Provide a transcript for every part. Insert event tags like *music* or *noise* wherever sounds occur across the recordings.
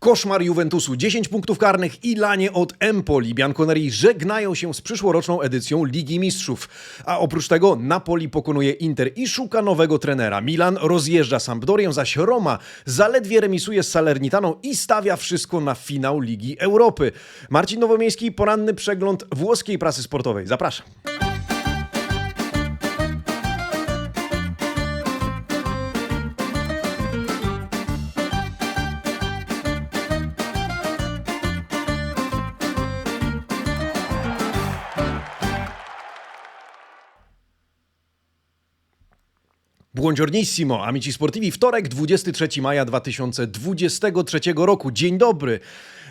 Koszmar Juventusu, 10 punktów karnych i lanie od Empoli. Bianconeri żegnają się z przyszłoroczną edycją Ligi Mistrzów. A oprócz tego Napoli pokonuje Inter i szuka nowego trenera. Milan rozjeżdża Sampdorię, zaś Roma zaledwie remisuje z Salernitaną i stawia wszystko na finał Ligi Europy. Marcin Nowomiejski, poranny przegląd włoskiej prasy sportowej. Zapraszam. Buongiornissimo, amici sportivi. Wtorek, 23 maja 2023 roku. Dzień dobry.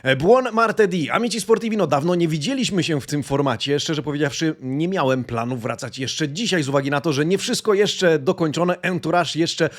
E, Buon martedì. Amici sportivi, no dawno nie widzieliśmy się w tym formacie. Szczerze powiedziawszy, nie miałem planu wracać jeszcze dzisiaj z uwagi na to, że nie wszystko jeszcze dokończone, entourage jeszcze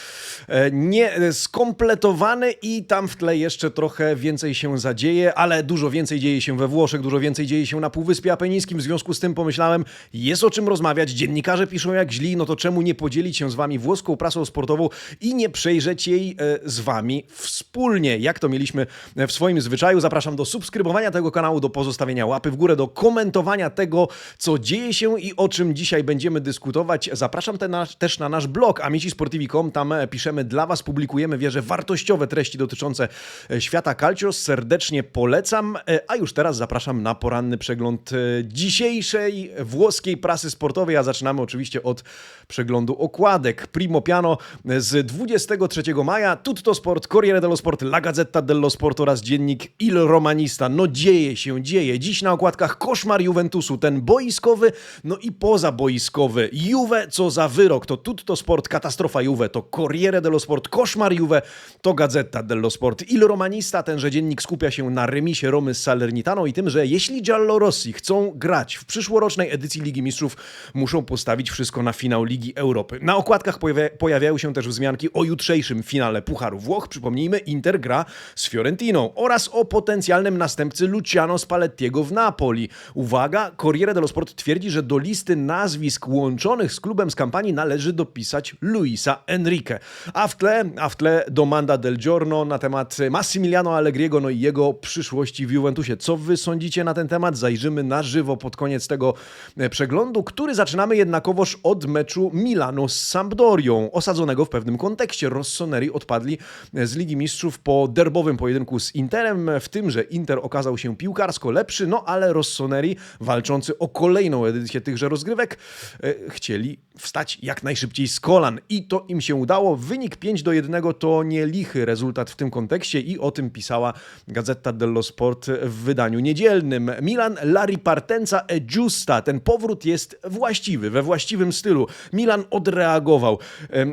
e, nie e, skompletowany i tam w tle jeszcze trochę więcej się zadzieje, ale dużo więcej dzieje się we Włoszech, dużo więcej dzieje się na Półwyspie Apenińskim. W związku z tym pomyślałem, jest o czym rozmawiać. Dziennikarze piszą jak źli, no to czemu nie podzielić się z wami włoską prasą sportową i nie przejrzeć jej z wami wspólnie, jak to mieliśmy w swoim zwyczaju. Zapraszam do subskrybowania tego kanału, do pozostawienia łapy w górę, do komentowania tego, co dzieje się i o czym dzisiaj będziemy dyskutować. Zapraszam te też na nasz blog amicisportivi.com. Tam e, piszemy dla was, publikujemy, wierzę, wartościowe treści dotyczące e, świata calcio. Serdecznie polecam, e, a już teraz zapraszam na poranny przegląd dzisiejszej włoskiej prasy sportowej, a zaczynamy oczywiście od przeglądu okładek. Primo Piano z 23 maja, Tutto Sport, Corriere dello Sport, La Gazzetta dello Sport oraz dziennik Il Romanista. No dzieje się, dzieje. Dziś na okładkach koszmar Juventusu, ten boiskowy, no i pozaboiskowy. Juve, co za wyrok, to Tutto Sport, katastrofa Juve, to Corriere dello Sport, koszmar Juve, to Gazzetta dello Sport. Il Romanista, tenże dziennik skupia się na remisie Romy z Salernitaną i tym, że jeśli Giallorossi chcą grać w przyszłorocznej edycji Ligi Mistrzów, muszą postawić wszystko na finał Ligi Europy. Na okładkach pojawia, pojawiają się też wzmianki o jutrzejszym finale Pucharu Włoch. Przypomnijmy, Inter gra z Fiorentiną oraz o potencjalnym następcy Luciano Spallettiego w Napoli. Uwaga, Corriere dello Sport twierdzi, że do listy nazwisk łączonych z klubem z kampanii należy dopisać Luisa Enrique. A w tle, a w tle domanda del giorno na temat Massimiliano Allegriego no i jego przyszłości w Juventusie. Co wy sądzicie na ten temat? Zajrzymy na żywo pod koniec tego e, przeglądu, który zaczynamy jednakowoż od meczu Milano z Sampdorią, osadzonego w pewnym kontekście. Rossoneri odpadli z Ligi Mistrzów po derbowym pojedynku z Interem, w tym, że Inter okazał się piłkarsko lepszy, no ale Rossoneri, walczący o kolejną edycję tychże rozgrywek, e, chcieli wstać jak najszybciej z kolan i to im się udało. Wynik 5 do 1 to nie lichy rezultat w tym kontekście i o tym pisała Gazeta dello Sport w wydaniu niedzielnym. Milan la ripartenza è giusta. Ten powrót jest właściwy, we właściwym stylu. Milan odreagował.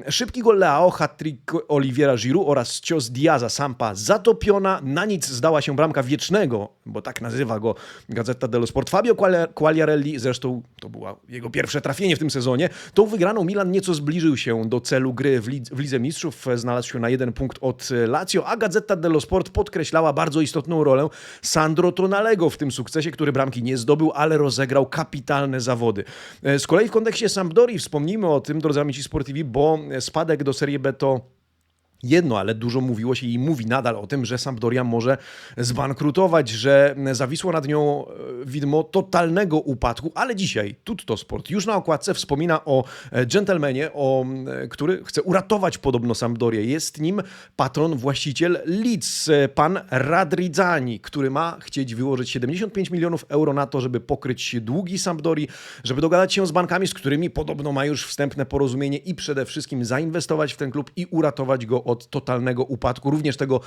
Szybki gol Leao, hat-trick Oliviera Giroud oraz cios Diaza Sampa zatopiona. Na nic zdała się bramka wiecznego, bo tak nazywa go Gazeta dello Sport. Fabio Quagliarelli, zresztą to było jego pierwsze trafienie w tym sezonie. Tą wygraną Milan nieco zbliżył się do celu gry w, Lid- w Lidze Mistrzów. Znalazł się na jeden punkt od e, Lazio, a Gazeta dello Sport podkreślała bardzo istotną rolę Sandro Tonalego w tym sukcesie, który bramki nie zdobył, ale rozegrał kapitalne zawody. E, Z kolei w kontekście Sampdori wspomnijmy o tym, drodzy amici sportivi, bo spadek do Serie B to Jedno, ale dużo mówiło się i mówi nadal o tym, że Sampdoria może zbankrutować, że zawisło nad nią e, widmo totalnego upadku, ale dzisiaj Tutto Sport już na okładce wspomina o e, dżentelmenie, o, e, który chce uratować podobno Sampdorię. Jest nim patron, właściciel Leeds, pan Radrizzani, który ma chcieć wyłożyć 75 milionów euro na to, żeby pokryć długi Sampdorii, żeby dogadać się z bankami, z którymi podobno ma już wstępne porozumienie i przede wszystkim zainwestować w ten klub i uratować go od totalnego upadku, również tego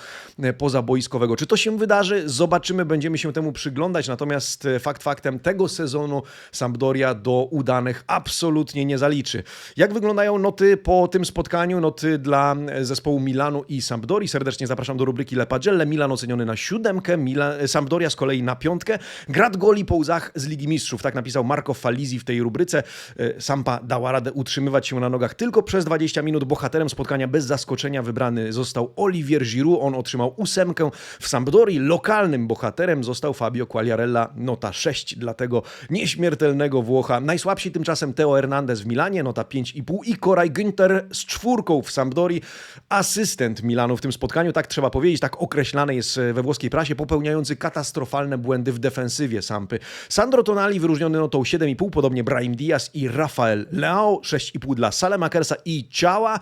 e, pozaboiskowego. Czy to się wydarzy? Zobaczymy, będziemy się temu przyglądać, natomiast e, fakt faktem tego sezonu Sampdoria do udanych absolutnie nie zaliczy. Jak wyglądają noty po tym spotkaniu? Noty dla e, zespołu Milanu i Sampdorii. Serdecznie zapraszam do rubryki Le Pagelle. Milan oceniony na siódemkę, Milan, Sampdoria z kolei na piątkę. Grad goli po łzach z Ligi Mistrzów, tak napisał Marco Falizi w tej rubryce. Sampa dała radę utrzymywać się na nogach tylko przez 20 minut. Bohaterem spotkania bez zaskoczenia wybrany został Olivier Giroud, on otrzymał ósemkę. W Sampdorii lokalnym bohaterem został Fabio Quagliarella, nota 6 dla tego nieśmiertelnego Włocha. Najsłabsi tymczasem Teo Hernandez w Milanie, nota 5,5 i Koraj Günther z czwórką w Sampdorii, asystent Milanu w tym spotkaniu, tak trzeba powiedzieć, tak określany jest we włoskiej prasie, popełniający katastrofalne błędy w defensywie Sampy. Sandro Tonali wyróżniony notą 7,5, podobnie Brahim Diaz i Rafael Leao, 6,5 dla Salemakersa i Ciała.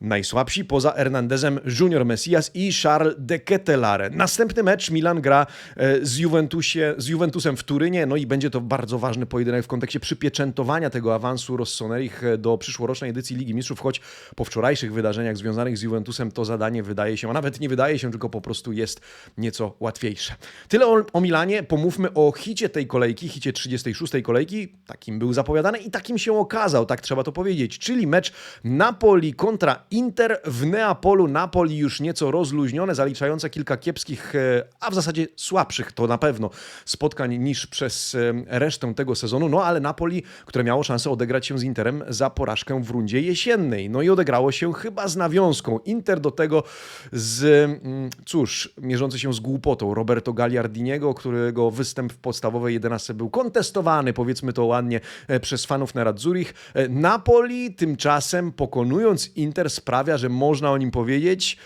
Najsłabsi poza Hernandezem Junior Messias i Charles de Ketelare. Następny mecz Milan gra e, z, Juventusie, z Juventusem w Turynie, no i będzie to bardzo ważny pojedynek w kontekście przypieczętowania tego awansu Rossoneri do przyszłorocznej edycji Ligi Mistrzów, choć po wczorajszych wydarzeniach związanych z Juventusem to zadanie wydaje się, a nawet nie wydaje się, tylko po prostu jest nieco łatwiejsze. Tyle o, o Milanie, pomówmy o hicie tej kolejki, hicie 36. kolejki, takim był zapowiadany i takim się okazał, tak trzeba to powiedzieć, czyli mecz Napoli kontra Inter w Neapolu. Napoli już nieco rozluźnione, zaliczające kilka kiepskich, e, a w zasadzie słabszych to na pewno spotkań niż przez e, resztę tego sezonu. No ale Napoli, które miało szansę odegrać się z Interem za porażkę w rundzie jesiennej. No i odegrało się chyba z nawiązką. Inter do tego z, mm, cóż, mierzący się z głupotą Roberto Gagliardiniego, którego występ w podstawowej 11 był kontestowany, powiedzmy to ładnie, e, przez fanów Nerazzurich. Napoli tymczasem pokonując Inter sprawia, że można o nim powiedzieć.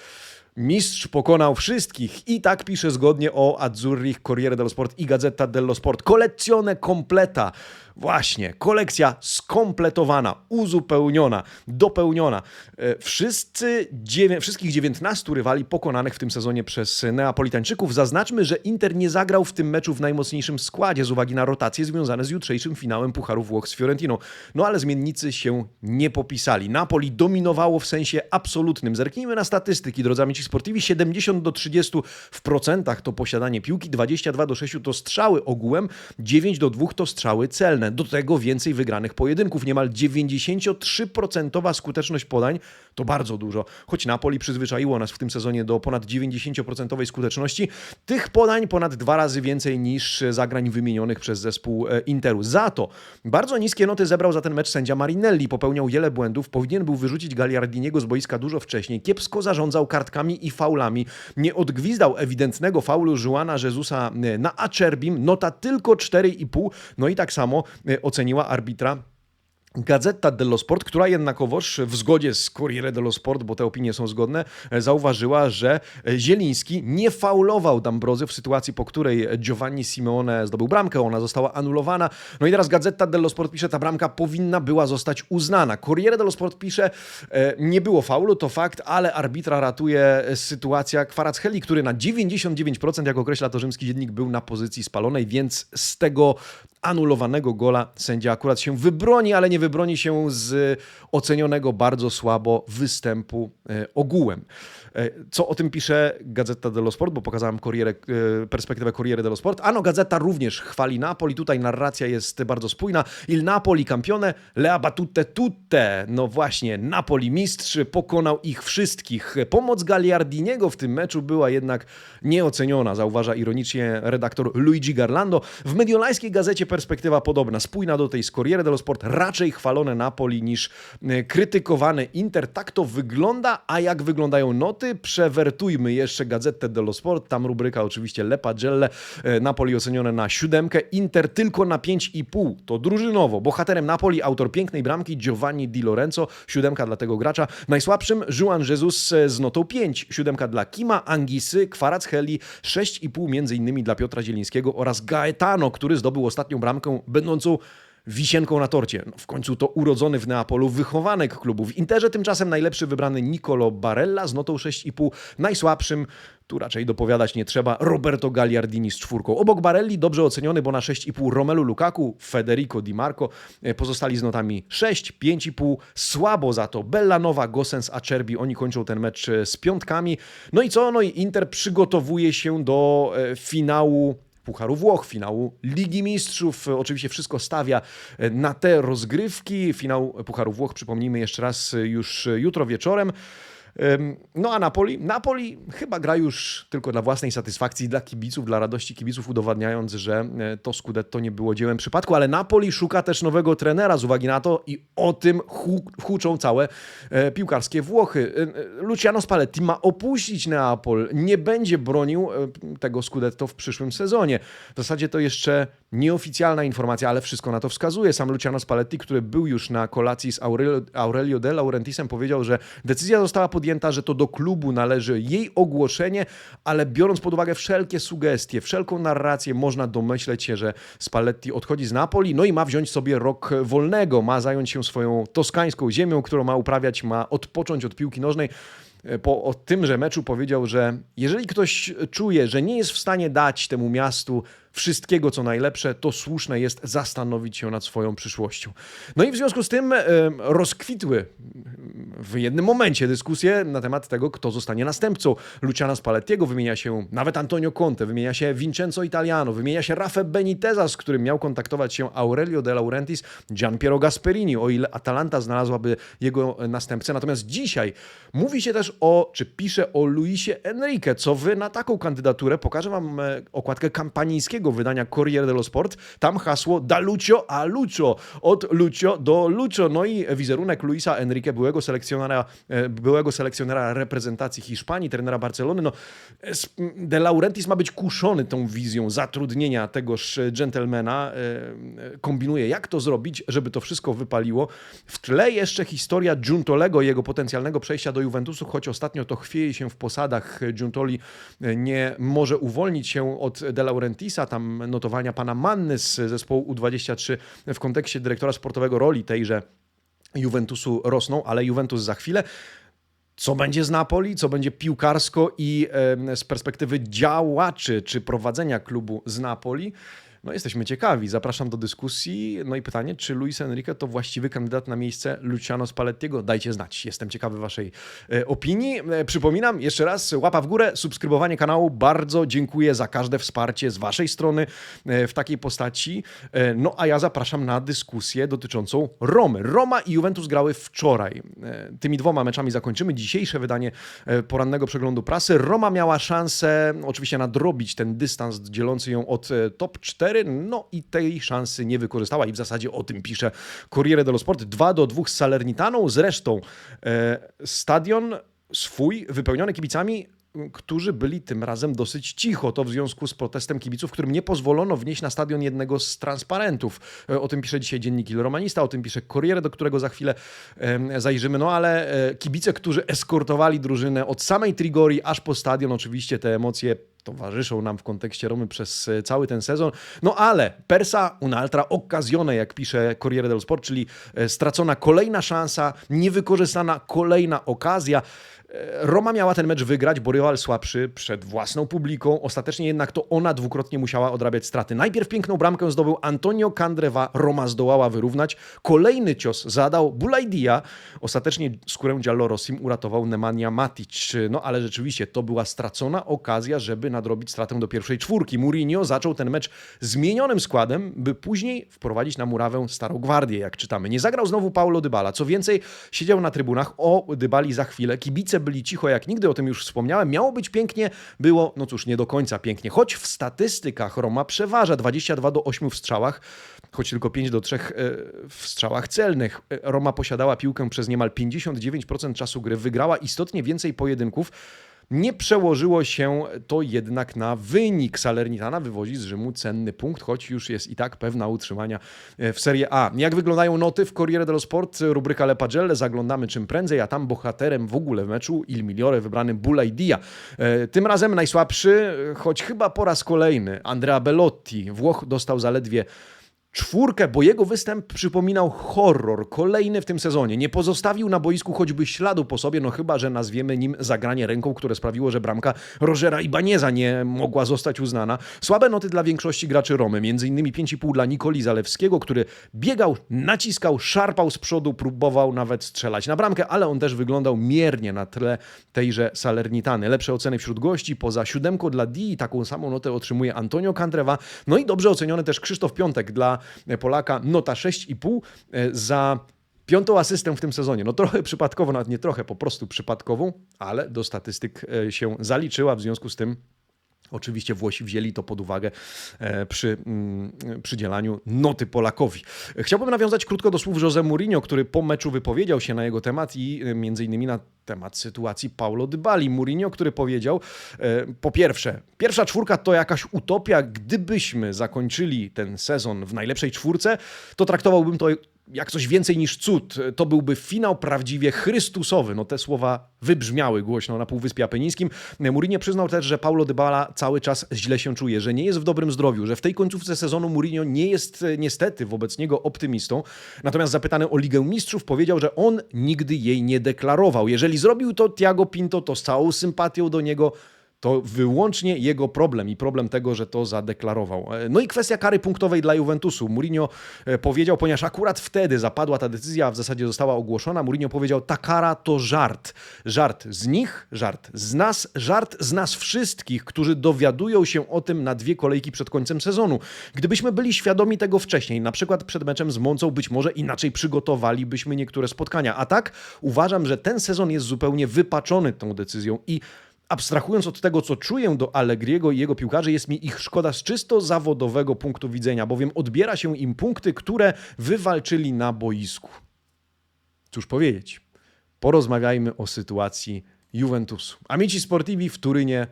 Mistrz pokonał wszystkich i tak pisze zgodnie o Azzurrich, Corriere dello Sport i Gazzetta dello Sport. Kolekcjone completa. Właśnie, kolekcja skompletowana, uzupełniona, dopełniona. E, Wszyscy, dziewię- wszystkich 19 rywali pokonanych w tym sezonie przez Neapolitańczyków. Zaznaczmy, że Inter nie zagrał w tym meczu w najmocniejszym składzie z uwagi na rotacje związane z jutrzejszym finałem Pucharu Włoch z Fiorentiną. No ale zmiennicy się nie popisali. Napoli dominowało w sensie absolutnym. Zerknijmy na statystyki, drodzy amici sportivi. 70 do 30 w procentach to posiadanie piłki, 22 do 6 to strzały ogółem, 9 do 2 to strzały celne. Do tego więcej wygranych pojedynków. Niemal 93% skuteczność podań to bardzo dużo. Choć Napoli przyzwyczaiło nas w tym sezonie do ponad 90% skuteczności, tych podań ponad dwa razy więcej niż zagrań wymienionych przez zespół e, Interu. Za to bardzo niskie noty zebrał za ten mecz sędzia Marinelli. Popełniał wiele błędów, powinien był wyrzucić Gagliardiniego z boiska dużo wcześniej. Kiepsko zarządzał kartkami i faulami. Nie odgwizdał ewidentnego faulu Juana Jezusa e, na Acerbim. Nota tylko 4,5. No i tak samo oceniła arbitra Gazeta dello Sport, która jednakowoż w zgodzie z Corriere dello Sport, bo te opinie są zgodne, e, zauważyła, że e, Zieliński nie faulował D'Ambrozy w sytuacji, po której Giovanni Simeone zdobył bramkę, ona została anulowana. No i teraz Gazeta dello Sport pisze, ta bramka powinna była zostać uznana. Corriere dello Sport pisze, e, nie było faulu, to fakt, ale arbitra ratuje sytuacja Kwaraccheli, który na 99%, jak określa to rzymski dziennik, był na pozycji spalonej, więc z tego anulowanego gola sędzia akurat się wybroni, ale nie wybroni się z ocenionego bardzo słabo występu e, ogółem. E, Co o tym pisze Gazeta dello Sport, bo pokazałem Corriere, e, perspektywę Corriere dello Sport. Ano, Gazeta również chwali Napoli, tutaj narracja jest bardzo spójna. Il Napoli campione, le ha battute tutte. No właśnie, Napoli mistrz pokonał ich wszystkich. Pomoc Gagliardiniego w tym meczu była jednak nieoceniona, zauważa ironicznie redaktor Luigi Garlando. W mediolańskiej gazecie perspektywa podobna, spójna do tej z Corriere dello Sport, raczej chwalone Napoli niż e, krytykowany Inter. Tak to wygląda, a jak wyglądają noty? Przewertujmy jeszcze Gazetę dello Sport, tam rubryka oczywiście Le Pagelle, E, Napoli ocenione na siódemkę, Inter tylko na 5,5. To drużynowo. Bohaterem Napoli autor pięknej bramki Giovanni Di Lorenzo, siódemka dla tego gracza. Najsłabszym Juan Jesus e, z notą 5, siódemka dla Kima, Angisy, Kwaraccheli, 6,5 między innymi dla Piotra Zielińskiego oraz Gaetano, który zdobył ostatnią bramkę będącą wisienką na torcie. No, w końcu to urodzony w Neapolu wychowanek klubu. W Interze tymczasem najlepszy wybrany Nicolo Barella z notą 6,5. Najsłabszym, tu raczej dopowiadać nie trzeba, Roberto Gagliardini z czwórką. Obok Barelli dobrze oceniony, bo na 6,5 Romelu Lukaku, Federico Di Marco e, pozostali z notami 6, 5,5. Słabo za to Bellanowa, Gosens, Acerbi. Oni kończą ten mecz e, z piątkami. No i co? No i Inter przygotowuje się do e, finału Pucharu Włoch, finału Ligi Mistrzów. Oczywiście wszystko stawia e, na te rozgrywki. Finał Pucharu Włoch, przypomnijmy jeszcze raz, już jutro wieczorem. No a Napoli? Napoli chyba gra już tylko dla własnej satysfakcji, dla kibiców, dla radości kibiców, udowadniając, że e, to Scudetto nie było dziełem przypadku, ale Napoli szuka też nowego trenera z uwagi na to i o tym hu huczą całe e, piłkarskie Włochy. E, Luciano Spalletti ma opuścić Neapol, nie będzie bronił tego Scudetto w przyszłym sezonie. W zasadzie to jeszcze nieoficjalna informacja, ale wszystko na to wskazuje. Sam Luciano Spalletti, który był już na kolacji z Aurelio, De Laurentiisem, powiedział, że decyzja została podjęta, że to do klubu należy jej ogłoszenie, ale biorąc pod uwagę wszelkie sugestie, wszelką narrację, można domyśleć się, że Spalletti odchodzi z Napoli, no i ma wziąć sobie rok wolnego, ma zająć się swoją toskańską ziemią, którą ma uprawiać, ma odpocząć od piłki nożnej po o tymże meczu powiedział, że jeżeli ktoś czuje, że nie jest w stanie dać temu miastu wszystkiego, co najlepsze, to słuszne jest zastanowić się nad swoją przyszłością. No i w związku z tym rozkwitły w jednym momencie dyskusje na temat tego, kto zostanie następcą Luciana Spallettiego. Wymienia się nawet Antonio Conte, wymienia się Vincenzo Italiano, wymienia się Rafa Beniteza, z którym miał kontaktować się Aurelio De Laurentiis, Gian Piero Gasperini, o ile Atalanta znalazłaby jego następcę. Natomiast dzisiaj mówi się też o, czy pisze o Luisie Enrique. Co wy na taką kandydaturę? Pokażę wam okładkę kampanijskiego wydania Corriere dello Sport. Tam hasło da Lucio a Lucio. Od Lucio do Lucio. No i wizerunek Luisa Enrique, byłego selekcjonera, e, byłego selekcjonera reprezentacji Hiszpanii, trenera Barcelony. No, De Laurentiis ma być kuszony tą wizją zatrudnienia tegoż gentlemana. E, e, Kombinuje, jak to zrobić, żeby to wszystko wypaliło. W tle jeszcze historia Giuntolego i jego potencjalnego przejścia do Juventusu, choć ostatnio to chwieje się w posadach. Giuntoli nie może uwolnić się od De Laurentisa, tam notowania pana Manny z zespołu U23 w kontekście dyrektora sportowego roli tejże Juventusu rosną, ale Juventus za chwilę. Co będzie z Napoli, co będzie piłkarsko i z perspektywy działaczy czy prowadzenia klubu z Napoli? No jesteśmy ciekawi. Zapraszam do dyskusji. No i pytanie, czy Luis Enrique to właściwy kandydat na miejsce Luciano Spallettiego? Dajcie znać. Jestem ciekawy waszej e, opinii. E, przypominam jeszcze raz, łapa w górę, subskrybowanie kanału. Bardzo dziękuję za każde wsparcie z waszej strony e, w takiej postaci. No a ja zapraszam na dyskusję dotyczącą Romy. Roma i Juventus grały wczoraj. Tymi dwoma meczami zakończymy dzisiejsze wydanie porannego przeglądu prasy. Roma miała szansę oczywiście nadrobić ten dystans dzielący ją od top 4, no i tej szansy nie wykorzystała i w zasadzie o tym pisze Corriere dello Sport. 2 do 2 z Salernitaną. Zresztą e, stadion swój wypełniony kibicami którzy byli tym razem dosyć cicho. To w związku z protestem kibiców, którym nie pozwolono wnieść na stadion jednego z transparentów. E, O tym pisze dzisiaj dziennik Il Romanista, o tym pisze Corriere, do którego za chwilę zajrzymy. No ale e, kibice, którzy eskortowali drużynę od samej Trigori aż po stadion, oczywiście te emocje towarzyszą nam w kontekście Romy przez e, cały ten sezon. No ale persa un'altra occasione, jak pisze Corriere dello Sport, czyli e, stracona kolejna szansa, niewykorzystana kolejna okazja. Roma miała ten mecz wygrać, bo rywal słabszy przed własną publiką. Ostatecznie jednak to ona dwukrotnie musiała odrabiać straty. Najpierw piękną bramkę zdobył Antonio Candreva, Roma zdołała wyrównać. Kolejny cios zadał Bulaidia. Ostatecznie skórę Giallorossim uratował Nemanja Matic. No ale rzeczywiście to była stracona okazja, żeby nadrobić stratę do pierwszej czwórki. Mourinho zaczął ten mecz zmienionym składem, by później wprowadzić na murawę Starą Gwardię, jak czytamy. Nie zagrał znowu Paulo Dybala. Co więcej, siedział na trybunach. O Dybali za chwilę. Kibice byli cicho jak nigdy, o tym już wspomniałem. Miało być pięknie, było, no cóż, nie do końca pięknie. Choć w statystykach Roma przeważa 22 do 8 w strzałach, choć tylko 5 do 3 w strzałach celnych. E, Roma posiadała piłkę przez niemal 59% czasu gry, wygrała istotnie więcej pojedynków. Nie przełożyło się to jednak na wynik. Salernitana wywozi z Rzymu cenny punkt, choć już jest i tak pewna utrzymania e, w Serie A. Jak wyglądają noty w Corriere dello Sport? Rubryka Le Pagelle, zaglądamy czym prędzej, a tam bohaterem w ogóle w meczu Il Migliore wybrany Bulaidia. E, Tym razem najsłabszy, choć chyba po raz kolejny, Andrea Bellotti. Włoch dostał zaledwie czwórkę, bo jego występ przypominał horror, kolejny w tym sezonie. Nie pozostawił na boisku choćby śladu po sobie, no chyba, że nazwiemy nim zagranie ręką, które sprawiło, że bramka Rogera i Banieza nie mogła zostać uznana. Słabe noty dla większości graczy Romy, m.in. 5,5 dla Nikoli Zalewskiego, który biegał, naciskał, szarpał z przodu, próbował nawet strzelać na bramkę, ale on też wyglądał miernie na tle tejże Salernitany. Lepsze oceny wśród gości, poza siódemką dla Di, taką samą notę otrzymuje Antonio Candreva, no i dobrze oceniony też Krzysztof Piątek dla Polaka, nota 6,5 za Piątą asystę w tym sezonie. No trochę przypadkowo, nawet nie trochę, po prostu przypadkową, ale do statystyk e, się zaliczyła. W związku z tym Oczywiście Włosi wzięli to pod uwagę e, przy mm, przydzielaniu noty Polakowi. Chciałbym nawiązać krótko do słów Jose Mourinho, który po meczu wypowiedział się na jego temat i e, między innymi na temat sytuacji Paulo Dybali. Mourinho, który powiedział, e, po pierwsze, pierwsza czwórka to jakaś utopia. Gdybyśmy zakończyli ten sezon w najlepszej czwórce, to traktowałbym to jak coś więcej niż cud. To byłby finał prawdziwie chrystusowy. No te słowa wybrzmiały głośno na Półwyspie Apenińskim. Mourinho przyznał też, że Paulo Dybala cały czas źle się czuje, że nie jest w dobrym zdrowiu, że w tej końcówce sezonu Mourinho nie jest e, niestety wobec niego optymistą. Natomiast zapytany o Ligę Mistrzów powiedział, że on nigdy jej nie deklarował. Jeżeli zrobił to Thiago Pinto, to z całą sympatią do niego to wyłącznie jego problem i problem tego, że to zadeklarował. No i kwestia kary punktowej dla Juventusu. Mourinho e, powiedział, ponieważ akurat wtedy zapadła ta decyzja, a w zasadzie została ogłoszona, Mourinho powiedział, ta kara to żart. Żart z nich, żart z nas, żart z nas wszystkich, którzy dowiadują się o tym na dwie kolejki przed końcem sezonu. Gdybyśmy byli świadomi tego wcześniej, na przykład przed meczem z Moncą, być może inaczej przygotowalibyśmy niektóre spotkania. A tak uważam, że ten sezon jest zupełnie wypaczony tą decyzją i abstrahując od tego, co czuję do Allegriego i jego piłkarzy, jest mi ich szkoda z czysto zawodowego punktu widzenia, bowiem odbiera się im punkty, które wywalczyli na boisku. Cóż powiedzieć? Porozmawiajmy o sytuacji Juventusu. Amici Sportivi w Turynie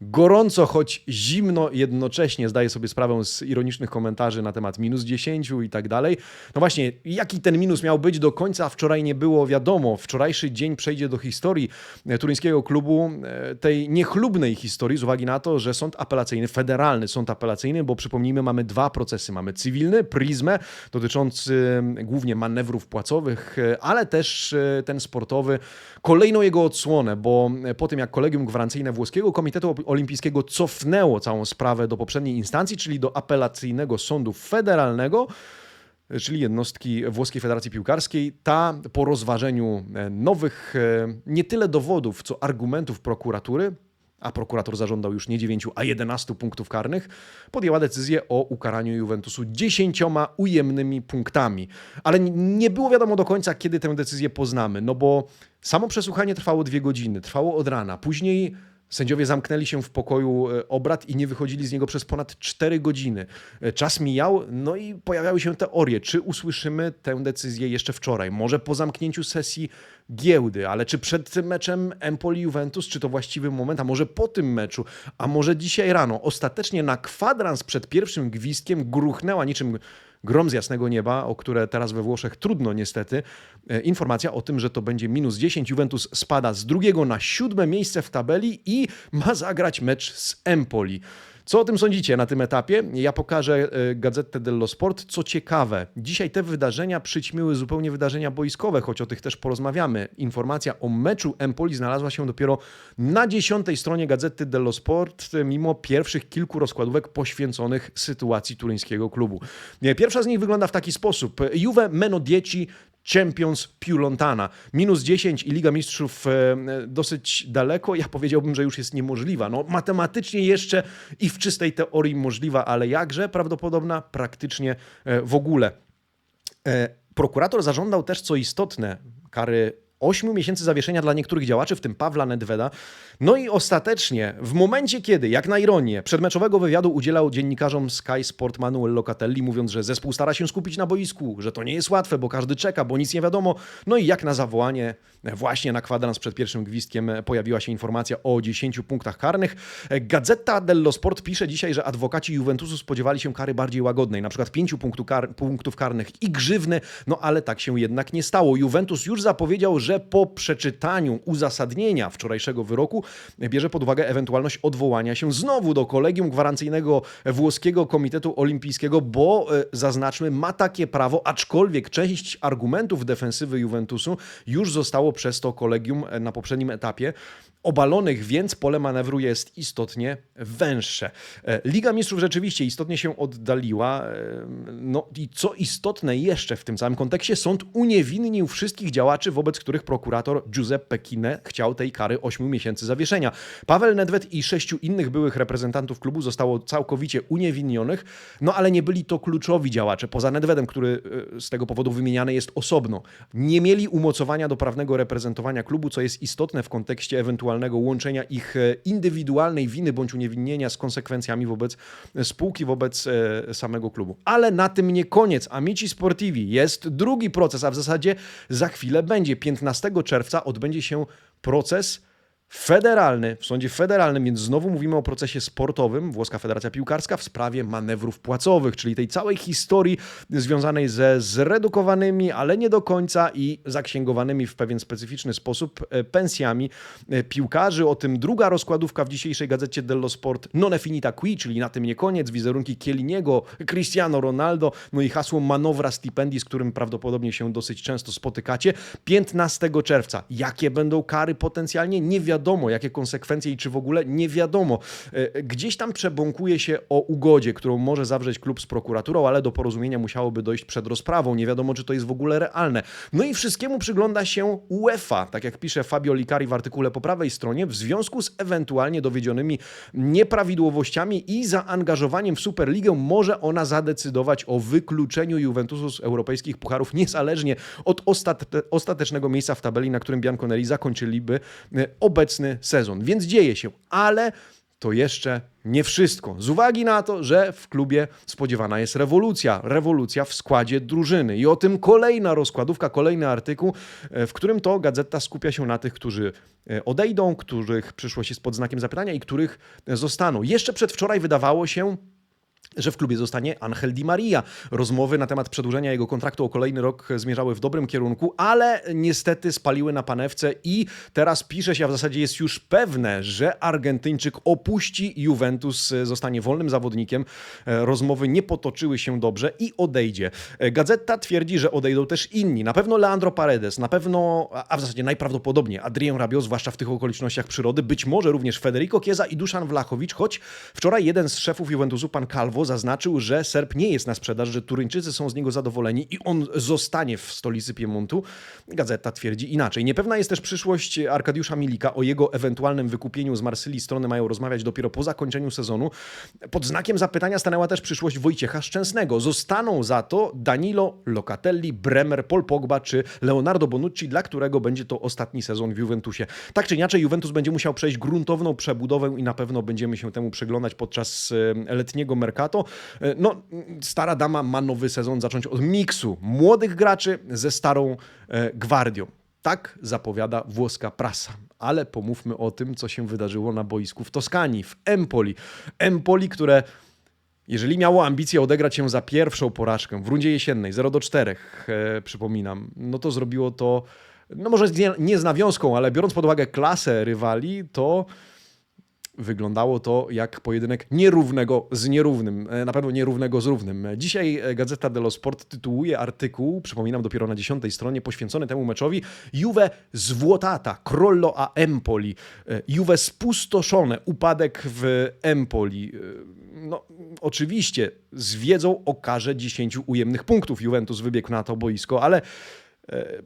gorąco, choć zimno jednocześnie. Zdaję sobie sprawę z ironicznych komentarzy na temat minus 10 i tak dalej. No właśnie, jaki ten minus miał być do końca wczoraj nie było wiadomo. Wczorajszy dzień przejdzie do historii e, turyńskiego klubu, e, tej niechlubnej historii z uwagi na to, że sąd apelacyjny, federalny sąd apelacyjny, bo przypomnijmy, mamy dwa procesy. Mamy cywilny, prizmę, dotyczący głównie manewrów płacowych, e, ale też ten sportowy, kolejną jego odsłonę, bo po tym jak kolegium gwarancyjne włoskiego Komitetu Olimpijskiego cofnęło całą sprawę do poprzedniej instancji, czyli do apelacyjnego sądu federalnego, czyli jednostki Włoskiej Federacji Piłkarskiej, ta po rozważeniu e, nowych e, nie tyle dowodów, co argumentów prokuratury, a prokurator zażądał już nie 9, a 11 punktów karnych, podjęła decyzję o ukaraniu Juventusu 10 ujemnymi punktami. Ale nie było wiadomo do końca, kiedy tę decyzję poznamy, no bo samo przesłuchanie trwało dwie godziny, trwało od rana. Później Sędziowie zamknęli się w pokoju e, obrad i nie wychodzili z niego przez ponad 4 godziny. E, czas mijał, no i pojawiały się teorie, czy usłyszymy tę decyzję jeszcze wczoraj, może po zamknięciu sesji giełdy, ale czy przed meczem Empoli-Juventus, czy to właściwy moment, a może po tym meczu, a może dzisiaj rano. Ostatecznie na kwadrans przed pierwszym gwizdkiem gruchnęła niczym grom z jasnego nieba, o które teraz we Włoszech trudno niestety, e, informacja o tym, że to będzie minus 10. Juventus spada z drugiego na siódme miejsce w tabeli i ma zagrać mecz z Empoli. Co o tym sądzicie na tym etapie? Ja pokażę e, Gazetę dello Sport. Co ciekawe, dzisiaj te wydarzenia przyćmiły zupełnie wydarzenia boiskowe, choć o tych też porozmawiamy. Informacja o meczu Empoli znalazła się dopiero na dziesiątej stronie Gazety dello Sport, mimo pierwszych kilku rozkładówek poświęconych sytuacji turyńskiego klubu. Pierwsza z nich wygląda w taki sposób. Juve meno 10 Champions Piulontana. Minus 10 i Liga Mistrzów e, dosyć daleko. Ja powiedziałbym, że już jest niemożliwa. No, matematycznie jeszcze i w czystej teorii możliwa, ale jakże prawdopodobna praktycznie e, w ogóle. E, prokurator zażądał też, co istotne, kary 8 miesięcy zawieszenia dla niektórych działaczy, w tym Pawła Nedweda. No i ostatecznie, w momencie kiedy, jak na ironię, przedmeczowego wywiadu udzielał dziennikarzom Sky Sport Manuel Locatelli, mówiąc, że zespół stara się skupić na boisku, że to nie jest łatwe, bo każdy czeka, bo nic nie wiadomo. No i jak na zawołanie, właśnie na kwadrans przed pierwszym gwizdkiem pojawiła się informacja o 10 punktach karnych. Gazeta dello Sport pisze dzisiaj, że adwokaci Juventusu spodziewali się kary bardziej łagodnej, na przykład 5 punktów, kar punktów karnych i grzywny, no ale tak się jednak nie stało. Juventus już zapowiedział, że po przeczytaniu uzasadnienia wczorajszego wyroku bierze pod uwagę ewentualność odwołania się znowu do kolegium gwarancyjnego włoskiego Komitetu Olimpijskiego, bo e, zaznaczmy, ma takie prawo, aczkolwiek część argumentów defensywy Juventusu już zostało przez to kolegium e, na poprzednim etapie obalonych, więc pole manewru jest istotnie węższe. E, Liga Mistrzów rzeczywiście istotnie się oddaliła. No i co istotne jeszcze w tym całym kontekście, sąd uniewinnił wszystkich działaczy, wobec których prokurator Giuseppe Kine chciał tej kary 8 miesięcy zawieszenia. Paweł Nedved i sześciu innych byłych reprezentantów klubu zostało całkowicie uniewinnionych, no ale nie byli to kluczowi działacze. Poza Nedvedem, który e, z tego powodu wymieniany jest osobno. Nie mieli umocowania do prawnego reprezentowania klubu, co jest istotne w kontekście ewentualnego łączenia ich e, indywidualnej winy bądź uniewinnienia z konsekwencjami wobec spółki, wobec e, samego klubu. Ale na tym nie koniec. Amici Sportivi jest drugi proces, a w zasadzie za chwilę będzie. 15 czerwca odbędzie się proces federalny, w sądzie federalnym, więc znowu mówimy o procesie sportowym, Włoska Federacja Piłkarska w sprawie manewrów płacowych, czyli tej całej historii związanej ze zredukowanymi, ale nie do końca i zaksięgowanymi w pewien specyficzny sposób e, pensjami e, piłkarzy. O tym druga rozkładówka w dzisiejszej gazecie dello Sport non finita qui, czyli na tym nie koniec, wizerunki Kieliniego, Cristiano Ronaldo, no i hasło manowra stipendi, z którym prawdopodobnie się dosyć często spotykacie. 15 czerwca. Jakie będą kary potencjalnie? Nie wiadomo wiadomo, jakie konsekwencje i czy w ogóle nie wiadomo. E, gdzieś tam przebąkuje się o ugodzie, którą może zawrzeć klub z prokuraturą, ale do porozumienia musiałoby dojść przed rozprawą. Nie wiadomo, czy to jest w ogóle realne. No i wszystkiemu przygląda się UEFA, tak jak pisze Fabio Licari w artykule po prawej stronie, w związku z ewentualnie dowiedzionymi nieprawidłowościami i zaangażowaniem w Superligę może ona zadecydować o wykluczeniu Juventusu z europejskich pucharów, niezależnie od ostatecznego miejsca w tabeli, na którym Bianconeri zakończyliby e, obecnie obecny sezon. Więc dzieje się, ale to jeszcze nie wszystko. Z uwagi na to, że w klubie spodziewana jest rewolucja, rewolucja w składzie drużyny. I o tym kolejna rozkładówka, kolejny artykuł, e, w którym to gazeta skupia się na tych, którzy e, odejdą, których przyszłość jest pod znakiem zapytania i których zostaną. Jeszcze przedwczoraj wydawało się, że w klubie zostanie Angel Di Maria. Rozmowy na temat przedłużenia jego kontraktu o kolejny rok zmierzały w dobrym kierunku, ale niestety spaliły na panewce i teraz pisze się, a w zasadzie jest już pewne, że Argentyńczyk opuści Juventus, zostanie wolnym zawodnikiem. Rozmowy nie potoczyły się dobrze i odejdzie. Gazeta twierdzi, że odejdą też inni. Na pewno Leandro Paredes, na pewno, a w zasadzie najprawdopodobniej Adrian Rabiot, zwłaszcza w tych okolicznościach przyrody, być może również Federico Chiesa i Duszan Vlachowicz, choć wczoraj jeden z szefów Juventusu, pan Calvo, zaznaczył, że Serb nie jest na sprzedaż, że Turyńczycy są z niego zadowoleni i on zostanie w stolicy Piemontu. Gazeta twierdzi inaczej. Niepewna jest też przyszłość Arkadiusza Milika. O jego ewentualnym wykupieniu z Marsylii strony mają rozmawiać dopiero po zakończeniu sezonu. Pod znakiem zapytania stanęła też przyszłość Wojciecha Szczęsnego. Zostaną za to Danilo Locatelli, Bremer, Paul Pogba czy Leonardo Bonucci, dla którego będzie to ostatni sezon w Juventusie. Tak czy inaczej, Juventus będzie musiał przejść gruntowną przebudowę i na pewno będziemy się temu przeglądać podczas e, letniego mercato. E, no, stara dama ma nowy sezon zacząć od miksu młodych graczy ze starą e, gwardią. Tak zapowiada włoska prasa. Ale pomówmy o tym, co się wydarzyło na boisku w Toskanii, w Empoli. Empoli, które jeżeli miało ambicję odegrać się za pierwszą porażkę w rundzie jesiennej 0 do 4, e, przypominam, no to zrobiło to, no może nie, nie z nawiązką, ale biorąc pod uwagę klasę rywali, to Wyglądało to jak pojedynek nierównego z nierównym, e, na pewno nierównego z równym. Dzisiaj e, Gazeta dello Sport tytułuje artykuł, przypominam dopiero na dziesiątej stronie, poświęcony temu meczowi Juve zwłotata, Crollo a Empoli. E, Juve spustoszone, upadek w Empoli. No, oczywiście z wiedzą o karze 10 ujemnych punktów Juventus wybiegł na to boisko, ale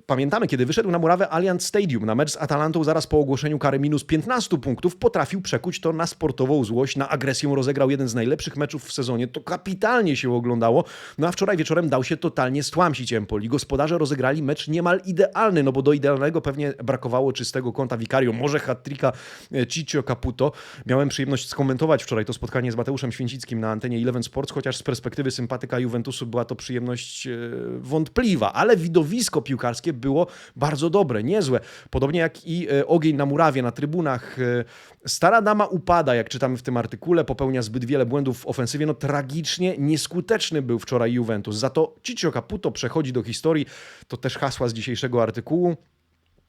pamiętamy, kiedy wyszedł na murawę Allianz Stadium na mecz z Atalantą zaraz po ogłoszeniu kary minus 15 punktów, potrafił przekuć to na sportową złość, na agresję rozegrał jeden z najlepszych meczów w sezonie. To kapitalnie się oglądało. No a wczoraj wieczorem dał się totalnie stłamsić Empoli. Gospodarze rozegrali mecz niemal idealny, no bo do idealnego pewnie brakowało czystego kąta Vicario, może hat-tricka e, Ciccio Caputo. Miałem przyjemność skomentować wczoraj to spotkanie z Mateuszem Święcickim na antenie Eleven Sports, chociaż z perspektywy sympatyka Juventusu była to przyjemność e, wątpliwa, ale widowisko piłkarskie było bardzo dobre, niezłe. Podobnie jak i e, ogień na murawie, na trybunach. E, stara dama upada, jak czytamy w tym artykule, popełnia zbyt wiele błędów w ofensywie. No tragicznie nieskuteczny był wczoraj Juventus. Za to Ciccio Caputo przechodzi do historii. To też hasła z dzisiejszego artykułu.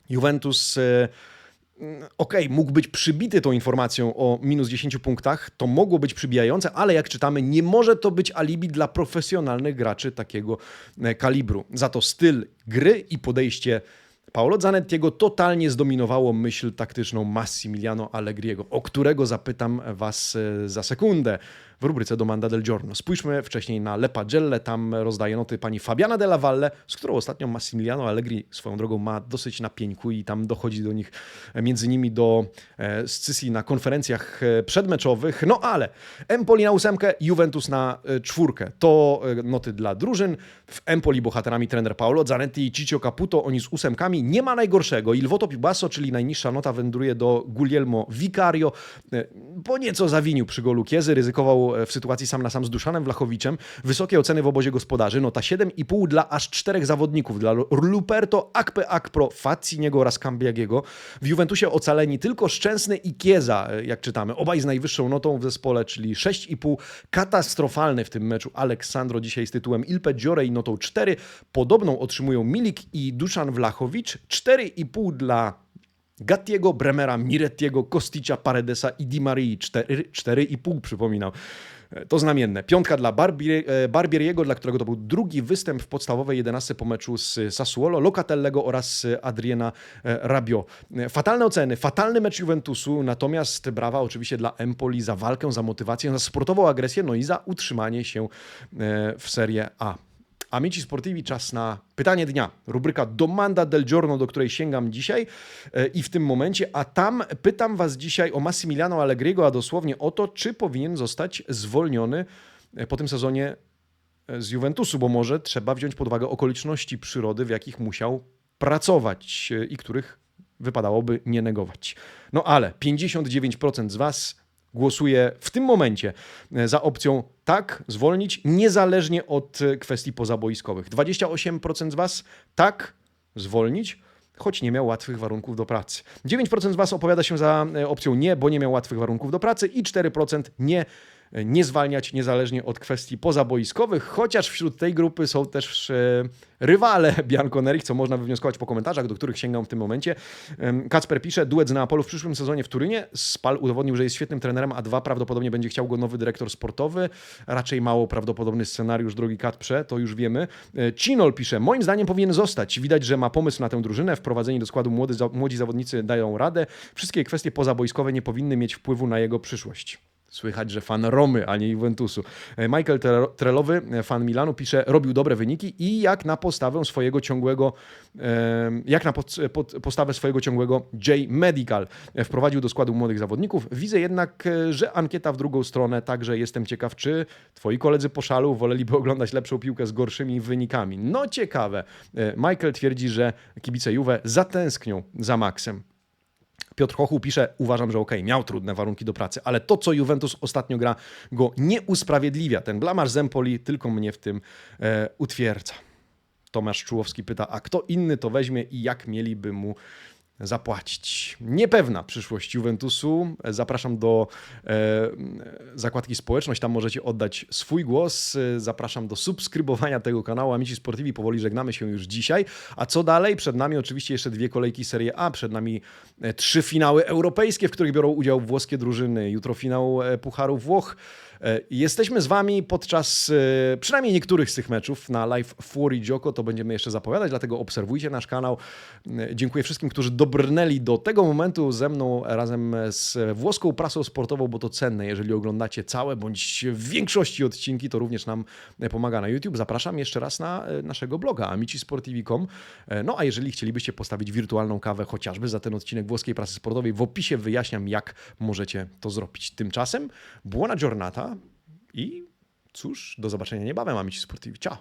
Juventus e, okej, okay, mógł być przybity tą informacją o minus 10 punktach, to mogło być przybijające, ale jak czytamy, nie może to być alibi dla profesjonalnych graczy takiego e, kalibru. Za to styl gry i podejście Paolo Zanettiego totalnie zdominowało myśl taktyczną Massimiliano Allegriego, o którego zapytam Was e, za sekundę w rubryce Domanda del Giorno. Spójrzmy wcześniej na Le Pagelle, tam rozdaje noty pani Fabiana della Valle, z którą ostatnio Massimiliano Allegri swoją drogą ma dosyć na pieńku i tam dochodzi do nich e, między nimi do e, scysji na konferencjach przedmeczowych. No ale Empoli na ósemkę, Juventus na czwórkę. To noty dla drużyn. W Empoli bohaterami trener Paolo Zanetti i Ciccio Caputo, oni z ósemkami. Nie ma najgorszego. Il voto basso, czyli najniższa nota wędruje do Guglielmo Vicario, e, bo nieco zawinił przy golu Kiezy, ryzykował e, w sytuacji sam na sam z Duszanem Wlachowiczem. Wysokie oceny w obozie gospodarzy, nota 7,5 dla aż czterech zawodników, dla Luperto, Akpe Akpro, Facciniego oraz Cambiagiego. W Juventusie ocaleni tylko Szczęsny i Kieza, e, jak czytamy. Obaj z najwyższą notą w zespole, czyli 6,5. Katastrofalny w tym meczu Aleksandro dzisiaj z tytułem Il Peggiore i notą 4. Podobną otrzymują Milik i Duszan Wlachowicz. 4,5 dla Gattiego, Bremera, Mirettiego, Kosticia, Paredesa i Di Marii. 4 4,5 przypominam. E, To znamienne. Piątka dla e, Barbieriego, dla którego to był drugi występ w podstawowej 11 po meczu z Sassuolo, Locatellego oraz Adriana e, Rabiot. E, Fatalne oceny, fatalny mecz Juventusu, natomiast brawa oczywiście dla Empoli za walkę, za motywację, za sportową agresję, no i za utrzymanie się w Serie A. Amici Sportivi, czas na pytanie dnia. Rubryka Domanda del Giorno, do której sięgam dzisiaj e, i w tym momencie, a tam pytam Was dzisiaj o Massimiliano Allegriego, a dosłownie o to, czy powinien zostać zwolniony e, po tym sezonie e, z Juventusu, bo może trzeba wziąć pod uwagę okoliczności przyrody, w jakich musiał pracować i których wypadałoby nie negować. No ale 59% z Was głosuje w tym momencie e, za opcją tak, zwolnić, niezależnie od e, kwestii pozaboiskowych. 28% z Was tak, zwolnić, choć nie miał łatwych warunków do pracy. 9% z Was opowiada się za e, opcją nie, bo nie miał łatwych warunków do pracy i 4% nie, nie zwalniać niezależnie od kwestii pozaboiskowych, chociaż wśród tej grupy są też e, rywale *laughs* Bianconerich, co można wywnioskować po komentarzach, do których sięgam w tym momencie. Kacper pisze, duet z Neapolu w przyszłym sezonie w Turynie. Spal udowodnił, że jest świetnym trenerem, a dwa prawdopodobnie będzie chciał go nowy dyrektor sportowy. Raczej mało prawdopodobny scenariusz, drogi Katprze, to już wiemy. E, Cinol pisze, moim zdaniem powinien zostać. Widać, że ma pomysł na tę drużynę. Wprowadzeni do składu młody, młodzi zawodnicy dają radę. Wszystkie kwestie pozabojskowe nie powinny mieć wpływu na jego przyszłość. Słychać, że fan Romy, a nie Juventusu. E, Michael Tre- Trelowy, e, fan Milanu, pisze, robił dobre wyniki i jak na postawę swojego ciągłego, jak na pod, pod, postawę swojego ciągłego J Medical e, wprowadził do składu młodych zawodników. Widzę jednak, że ankieta w drugą stronę, także jestem ciekaw, czy twoi koledzy po szalu woleliby oglądać lepszą piłkę z gorszymi wynikami. No ciekawe. Michael twierdzi, że kibice Juve zatęsknią za Maxem. Piotr Chochu pisze, uważam, że okej, miał trudne warunki do pracy, ale to, co Juventus ostatnio gra, go nie usprawiedliwia. Ten blamarz z Empoli tylko mnie w tym e, utwierdza. Tomasz Czułowski pyta, a kto inny to weźmie i jak mieliby mu zapłacić. Niepewna przyszłość Juventusu. Zapraszam do e, zakładki społeczność, tam możecie oddać swój głos. Zapraszam do subskrybowania tego kanału Amici Sportivi. Powoli żegnamy się już dzisiaj. A co dalej? Przed nami oczywiście jeszcze dwie kolejki Serie A. Przed nami e, trzy finały europejskie, w których biorą udział włoskie drużyny. Jutro finał e, Pucharu Włoch. E, Jesteśmy z Wami podczas e, przynajmniej niektórych z tych meczów na live Fuori Gioco, to będziemy jeszcze zapowiadać, dlatego obserwujcie nasz kanał. E, Dziękuję wszystkim, którzy dobrnęli do tego momentu ze mną razem z włoską prasą sportową, bo to cenne, jeżeli oglądacie całe bądź w większości odcinki, to również nam pomaga na YouTube. Zapraszam jeszcze raz na naszego bloga amicisportivi.com. E, No a jeżeli chcielibyście postawić wirtualną kawę chociażby za ten odcinek włoskiej prasy sportowej, w opisie wyjaśniam, jak możecie to zrobić. Tymczasem buona giornata i cóż, do zobaczenia niebawem, amici sportivi. Ciao!